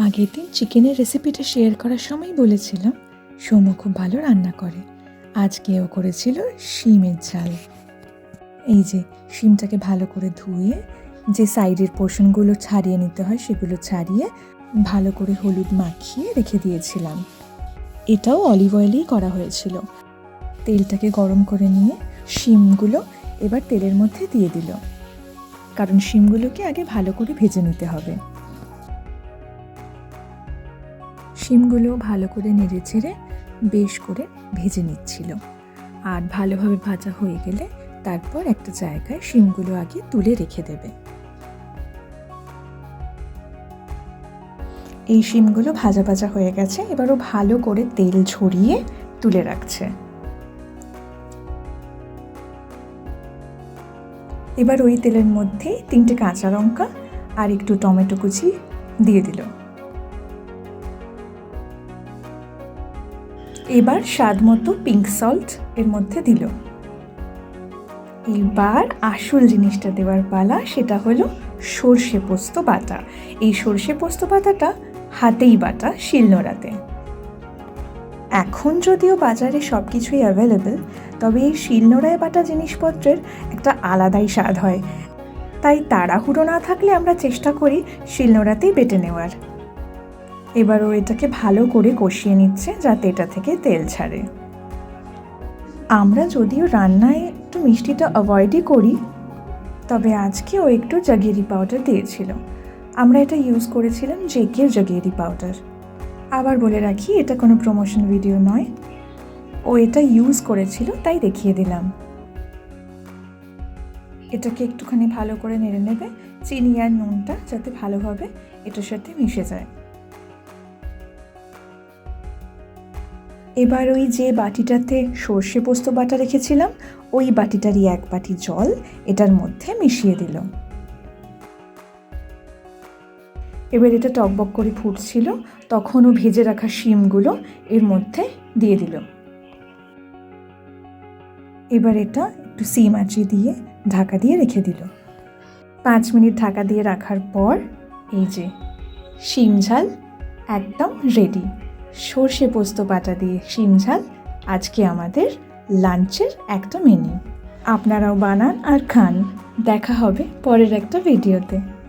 আগের দিন চিকেনের রেসিপিটা শেয়ার করার সময় বলেছিলাম, সৌম্য খুব ভালো রান্না করে। আজকেও করেছিল শিমের ঝাল। এই যে, শিমটাকে ভালো করে ধুয়ে যে সাইডের পোর্শনগুলো ছাড়িয়ে নিতে হয় সেগুলো ছাড়িয়ে ভালো করে হলুদ মাখিয়ে রেখে দিয়েছিলাম। এটাও অলিভ অয়েলেই করা হয়েছিল। তেলটাকে গরম করে নিয়ে শিমগুলো এবার তেলের মধ্যে দিয়ে দিল। কারণ শিমগুলোকে আগে ভালো করে ভেজে নিতে হবে। শিমগুলো ভালো করে নেড়ে চেড়ে বেশ করে ভেজে নিচ্ছিল। আর ভালোভাবে ভাজা হয়ে গেলে তারপর একটা জায়গায় শিমগুলো আগে তুলে রেখে দেবে। এই শিমগুলো ভাজা ভাজা হয়ে গেছে, এবারও ভালো করে তেল ছড়িয়ে তুলে রাখছে। এবার ওই তেলের মধ্যে তিনটে কাঁচা লঙ্কা আর একটু টমেটো কুচি দিয়ে দিল। এবার স্বাদ মতো পিঙ্ক সল্ট এর মধ্যে দিল। এবার আসল জিনিসটা দেওয়ার পালা সেটা হলো সর্ষে পোস্ত বাটা। এই সর্ষে পোস্ত বাটাটা হাতেই বাটা শিলনোড়াতে। এখন যদিও বাজারে সব কিছুই অ্যাভেলেবেল তবে এই শিলনোড়ায় বাটা জিনিসপত্রের একটা আলাদাই স্বাদ হয়। তাই তাড়াহুড়ো না থাকলে আমরা চেষ্টা করি শিলনোড়াতেই বেটে নেওয়ার। এবার ও এটাকে ভালো করে কষিয়ে নিচ্ছে যাতে এটা থেকে তেল ছাড়ে। আমরা যদিও রান্নায় একটু মিষ্টিটা অ্যাভয়েডই করি, তবে আজকে ও একটু জাগিরি পাউডার দিয়েছিল। আমরা এটা ইউজ করেছিলাম জেকের জাগিরি পাউডার আবার বলে রাখি, এটা কোনো প্রমোশন ভিডিও নয়। ও এটা ইউজ করেছিল, তাই দেখিয়ে দিলাম। এটাকে একটুখানি ভালো করে নেড়ে নেবে, চিনি আর নুনটা যাতে ভালোভাবে এটার সাথে মিশে যায়। এবার ওই যে বাটিটাতে সর্ষে পোস্ত বাটা রেখেছিলাম, ওই বাটিটারই এক বাটি জল এটার মধ্যে মিশিয়ে দিল। এবার এটা টকবক করে ফুটছিল তখনও ভেজে রাখা শিমগুলো এর মধ্যে দিয়ে দিল। এবার এটা একটু সিম আঁচি দিয়ে ঢাকা দিয়ে রেখে দিল। পাঁচ মিনিট ঢাকা দিয়ে রাখার পর এই যে শিম ঝাল একদম রেডি সর্ষে পোস্ত বাটা দিয়ে শিমঝাল আজকে আমাদের লাঞ্চের একটা মেনু আপনারাও বানান আর খান। দেখা হবে পরের একটা ভিডিওতে